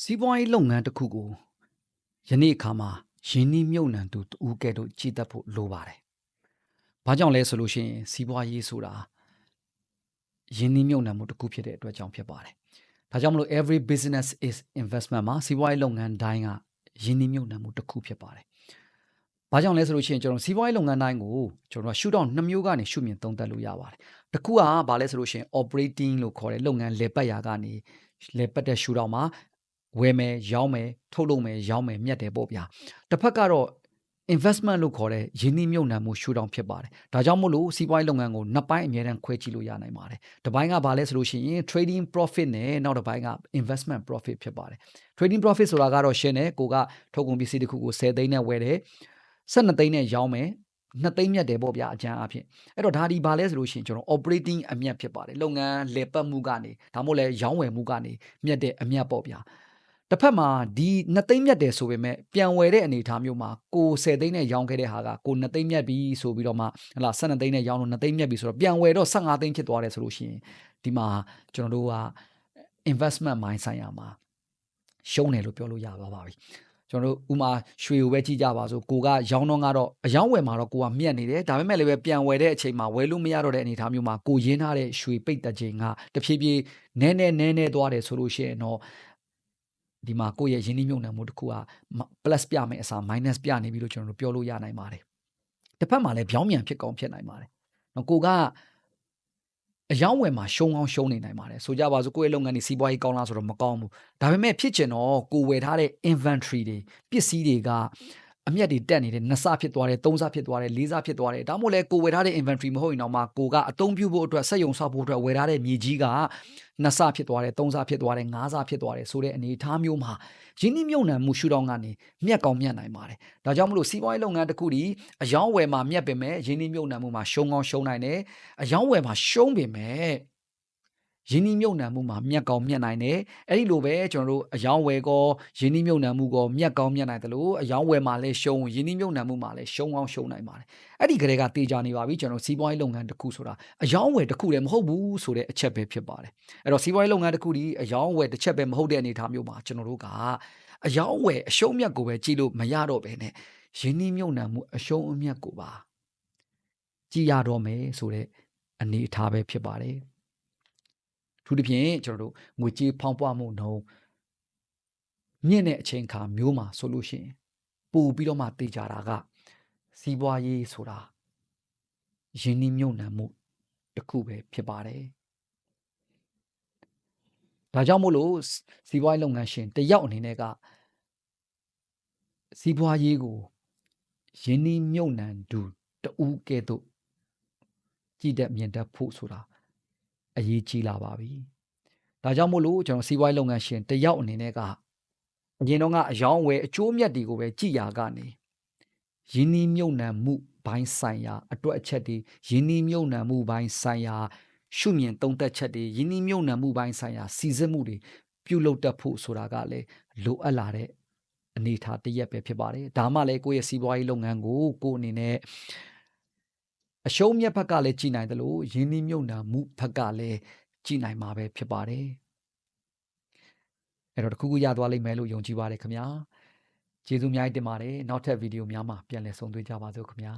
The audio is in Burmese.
စီးပွားရေးလုပ်ငန်းတစ်ခုကိုယနေ့အခါမှာယင်းနှီးမြုပ်နှံသူတူကဲ့သို့ကြည်တတ်ဖို့လိုပါတယ်။ဘာကြောင့်လဲဆိုလို့ရှိရင်စီးပွားရေးဆိုတာယင်းနှီးမြုပ်နှံမှုတစ်ခုဖြစ်တဲ့အတွက်ကြောင့်ဖြစ်ပါတယ်။ဒါကြောင့်မလို့ every business is investment မှာစီးပွားရေးလုပ်ငန်းတိုင်းကယင်းနှီးမြုပ်နှံမှုတစ်ခုဖြစ်ပါတယ်။ဘာကြောင့်လဲဆိုလို့ရှိရင်ကျွန်တော်စီးပွားရေးလုပ်ငန်းတိုင်းကိုကျွန်တော်ရှုထောင့်နှစ်မျိုးကနေရှုမြင်သုံးသပ်လို့ရပါတယ်။တစ်ခုကဘာလဲဆိုလို့ရှိရင် operating လို့ခေါ်တဲ့လုပ်ငန်းလေပတ်ရာကနေလေပတ်တဲ့ရှုထောင့်မှာ ဝယ်မယ်ရောင်းမယ်ထုတ်လုပ်မယ်ရောင်းမယ်မြတ်တယ်ပေါ့ဗျာတစ်ဖက်ကတော့ investment လို့ခေါ်တဲ့ယင်းနှိမ့်မြုပ်နှံမှုရှုထောင့်ဖြစ်ပါတယ်ဒါကြောင့်မို့လို့စီးပွားရေးလုပ်ငန်းကိုနှစ်ပိုင်းအများတန်းခွဲကြည့်လို့ရနိုင်ပါတယ်တစ်ပိုင်းကဘာလဲဆိုလို့ရှိရင် trading profit နဲ့နောက်တစ်ပိုင်းက investment profit ဖြစ်ပါတယ် trading profit ဆိုတာကတော့ share နဲ့ကိုကထုတ်ကုန်ပစ္စည်းတစ်ခုကို10သိန်းနဲ့ဝယ်တယ်12သိန်းနဲ့ရောင်းမယ်နှစ်သိန်းမြတ်တယ်ပေါ့ဗျာအကျန်းအဖြစ်အဲ့တော့ဒါဒီဘာလဲဆိုလို့ရှိရင်ကျွန်တော် operating အမြတ်ဖြစ်ပါတယ်လုပ်ငန်းလေပတ်မှုကနေဒါမှမဟုတ်လဲရောင်းဝယ်မှုကနေမြတ်တဲ့အမြတ်ပေါ့ဗျာ တစ်ဖက်မှာဒီ2သိန်းမြတ်တယ်ဆိုပေမဲ့ပြန်ဝယ်တဲ့အနေအထားမျိုးမှာကို10သိန်းနဲ့ရောင်းခဲ့တဲ့ဟာကကို2သိန်းမြတ်ပြီဆိုပြီးတော့မှဟလာ12သိန်းနဲ့ရောင်းလို့2သိန်းမြတ်ပြီဆိုတော့ပြန်ဝယ်တော့15သိန်းဖြစ်သွားတယ်ဆိုလို့ရှိရင်ဒီမှာကျွန်တော်တို့က investment mind ဆိုင်ရာမှာရှုံးတယ်လို့ပြောလို့ရပါပါပြီကျွန်တော်တို့ဥမာရွှေကိုပဲကြည့်ကြပါစို့ကိုကရောင်းတော့ကတော့အယောင်းဝယ်မှာတော့ကိုကမြတ်နေတယ်ဒါပေမဲ့လည်းပဲပြန်ဝယ်တဲ့အချိန်မှာဝယ်လို့မရတော့တဲ့အနေအထားမျိုးမှာကိုရင်းထားတဲ့ရွှေပိတ်တဲ့ချိန်ကတဖြည်းဖြည်းနဲနဲနဲနဲသွားတယ်ဆိုလို့ရှိရင်တော့ ဒီမှာကိုယ့်ရဲ့ရင်းနှီးမြှုပ်နှံမှုတစ်ခုက plus ပြမယ်အစား minus ပြနေပြီလို့ကျွန်တော်တို့ပြောလို့ရနိုင်ပါတယ်တစ်ဖက်မှာလည်းပြောင်းပြန်ဖြစ်ကောင်းဖြစ်နိုင်ပါတယ်နော်ကိုကအယောင်းဝယ်မှာရှုံအောင်ရှုံးနေနိုင်ပါတယ်ဆိုကြပါစို့ကိုယ့်ရဲ့လုပ်ငန်းတွေစီးပွားရေးကောင်းလားဆိုတော့မကောင်းဘူးဒါပေမဲ့ဖြစ်ချင်တော့ကိုဝယ်ထားတဲ့ inventory တွေပစ္စည်းတွေက အမျက်တွေတက်နေတယ်နှစ်ဆဖြစ်သွားတယ်သုံးဆဖြစ်သွားတယ်လေးဆဖြစ်သွားတယ်ဒါမှမဟုတ်လဲကိုဝယ်ထားတဲ့ inventory မဟုတ်ရင်တော့မှကိုကအသုံးပြုဖို့အတွက်စက်ယုံဆောက်ဖို့အတွက်ဝယ်ထားတဲ့မြေကြီးကနှစ်ဆဖြစ်သွားတယ်သုံးဆဖြစ်သွားတယ်ငါးဆဖြစ်သွားတယ်ဆိုတဲ့အနေအထားမျိုးမှာရင်းနှီးမြှုပ်နှံမှုရှုထောင့်ကနေမြက်ကောင်းမြက်နိုင်ပါတယ်ဒါကြောင့်မလို့စီးပွားရေးလုပ်ငန်းတစ်ခုဒီအယောင်းဝယ်မှာမြက်ပင်မဲ့ရင်းနှီးမြှုပ်နှံမှုမှာရှုံးကောင်းရှုံးနိုင်တယ်အယောင်းဝယ်မှာရှုံးပင်မဲ့ ရင်းနှီးမြုပ်နှံမှုမှာမြက်ကောင်းမြက်နိုင်တယ်အဲ့ဒီလိုပဲကျွန်တော်တို့အယောင်းဝယ်ကောရင်းနှီးမြုပ်နှံမှုကောမြက်ကောင်းမြက်နိုင်တယ်လို့အယောင်းဝယ်မှာလည်းရှုံးရင်းနှီးမြုပ်နှံမှုမှာလည်းရှုံးအောင်ရှုံးနိုင်ပါတယ်အဲ့ဒီကလေးကတေချာနေပါပြီကျွန်တော်စီးပွားရေးလုပ်ငန်းတစ်ခုဆိုတာအယောင်းဝယ်တစ်ခုလည်းမဟုတ်ဘူးဆိုတဲ့အချက်ပဲဖြစ်ပါတယ်အဲ့တော့စီးပွားရေးလုပ်ငန်းတစ်ခုဒီအယောင်းဝယ်တစ်ချက်ပဲမဟုတ်တဲ့အနေအထားမျိုးမှာကျွန်တော်တို့ကအယောင်းဝယ်အရှုံးမြက်ကိုပဲကြည့်လို့မရတော့ဘဲနဲ့ရင်းနှီးမြုပ်နှံမှုအရှုံးအမြတ်ကိုပါကြည့်ရတော့မယ်ဆိုတဲ့အနေအထားပဲဖြစ်ပါတယ် ထူးသဖြင့်ကျွန်တော်တို့ငွေကြေးဖောင်းပွားမှုနှုန်းမြင့်တဲ့အချိန်ခါမျိုးမှာဆိုလို့ရှိရင်ပို့ပြီးတော့မှတေချာတာက စီးပွားရေးဆိုတာယင်းနှီးမြုပ်နှံမှုတစ်ခုပဲဖြစ်ပါတယ်ဒါကြောင့်မို့လို့စီးပွားရေးလုပ်ငန်းရှင်တယောက်အနေနဲ့ကစီးပွားရေးကိုယင်းနှီးမြုပ်နှံသူတူကဲ့သို့ကြည်တဲ့မြင်တတ်ဖို့ဆိုတာ အရေးကြီးလာပါပြီ။ဒါကြောင့်မို့လို့ကျွန်တော်စီးပွားရေးလုပ်ငန်းရှင်တယောက်အနေနဲ့ကအရင်တော့ကအယောင်းဝယ်အကျိုးမြတ်တွေကိုပဲကြည်ရာကနေယင်းနှီးမြုပ်နှံမှုဘိုင်းဆိုင်ရာအတွက်အချက်တွေယင်းနှီးမြုပ်နှံမှုဘိုင်းဆိုင်ရာရှုမြင်သုံးသက်ချက်တွေယင်းနှီးမြုပ်နှံမှုဘိုင်းဆိုင်ရာစီစစ်မှုတွေပြုလုပ်တတ်ဖို့ဆိုတာကလည်းလိုအပ်လာတဲ့အနေအထားတရက်ပဲဖြစ်ပါတယ်ဒါမှလည်းကိုယ့်ရဲ့စီးပွားရေးလုပ်ငန်းကိုကိုယ်အနေနဲ့ အရှုံးမြတ်ဘက်ကလည်းကြည်နိုင်တယ်လို့ယင်းနှီးမြုပ်နှံမှုဘက်ကလည်းကြည်နိုင်မှာပဲဖြစ်ပါတယ်အဲ့တော့တခုခုရသွားလိမ့်မယ်လို့ယုံကြည်ပါတယ်ခင်ဗျာကျေးဇူးအများကြီးတင်ပါတယ်နောက်ထပ်ဗီဒီယိုများမှာပြန်လည်ဆုံတွေ့ကြပါစို့ခင်ဗျာ